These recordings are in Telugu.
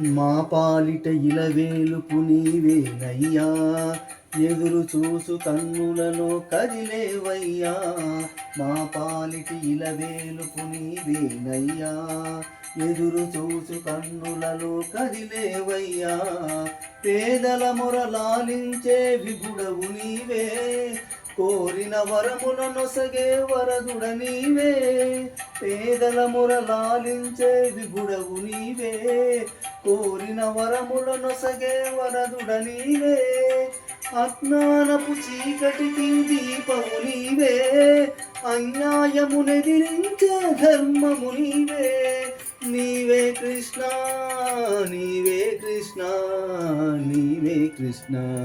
మా పాలిట ఇలవేలుపు నీవేనయ్యా ఎదురు చూసు కన్నులలో కదిలేవయ్యా. మా పాలిటి ఇలవేలుపు నీవేనయ్యా ఎదురు చూసు కన్నులలో కదిలేవయ్యా. పేదల మొరలాలించే విభుడవు నీవే. కోరిన వరముల నొసగే వరదుడ నీవే పేదల మురలాలించే విగుడవు నీవే. కోరిన వరముల నొసగే వరదుడ నీవే అజ్ఞానపు చీకటికి దీపము నీవే. అన్యాయమునెదిరించే ధర్మము నీవే. నీవే కృష్ణ నీవే కృష్ణ నీవే కృష్ణ.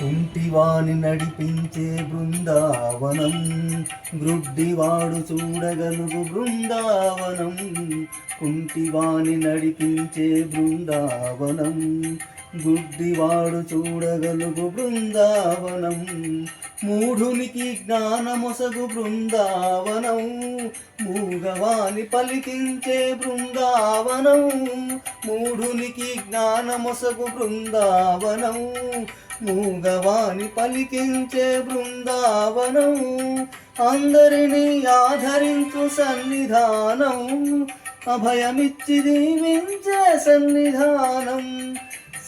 కుంటివాని నడిపించే బృందావనం గ్రుడ్డివాడు చూడగలుగు బృందావనం కుంటివాని నడిపించే బృందావనం. గుడ్డివాడు చూడగలుగు బృందావనం. మూఢునికి జ్ఞానమొసగు బృందావనం. మూగవాని పలికించే బృందావనం. మూఢునికి జ్ఞానమొసగు బృందావనం. మూగవాని పలికించే బృందావనం. అందరినీ ఆధరించు సన్నిధానం. అభయమిచ్చి దీవించే సన్నిధానం.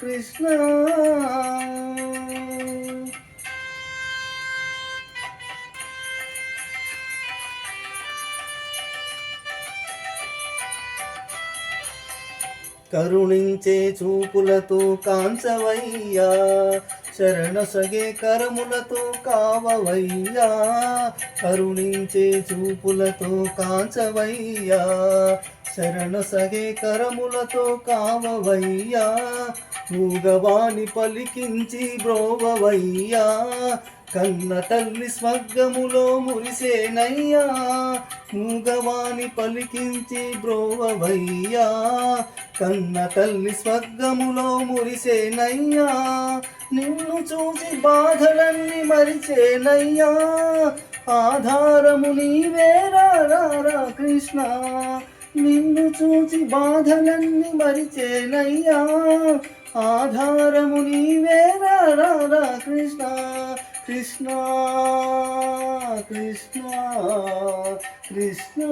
కృష్ణ. కరుణించే చూపులతో కాంచవయ్యా శరణ సగే కరములతో కావవయ్యా. కరుణించే చూపులతో కాంచవయ్యా శరణ సగే కరములతో కావవయ్యా. మూగవాణి పలికించి బ్రోవవయ్యా. కన్న తల్లి స్వర్గములో మురిసేనయ్యా. మూగవాణి పలికించి బ్రోవవయ్యా. కన్న తల్లి స్వర్గములో మురిసేనయ్యా. నిన్ను చూసి బాధలన్నీ మరిచేనయ్యా. ఆధారము నీవేరా రారా కృష్ణ. నిన్ను చూచి బాధలన్నీ మరిచేనయ్యా. ఆధారము నీవే రారా కృష్ణ కృష్ణ కృష్ణ కృష్ణ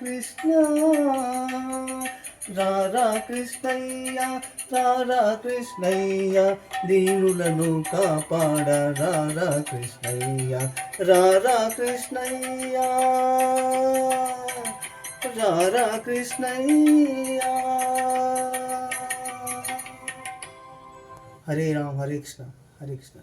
కృష్ణ. రారా కృష్ణయ్య రారా కృష్ణయ్య దీనులను కాపాడ రారా కృష్ణయ్య రారా కృష్ణయ్య. రారా కృష్ణయ్య హరే రామ్ హరే కృష్ణ హరే కృష్ణ.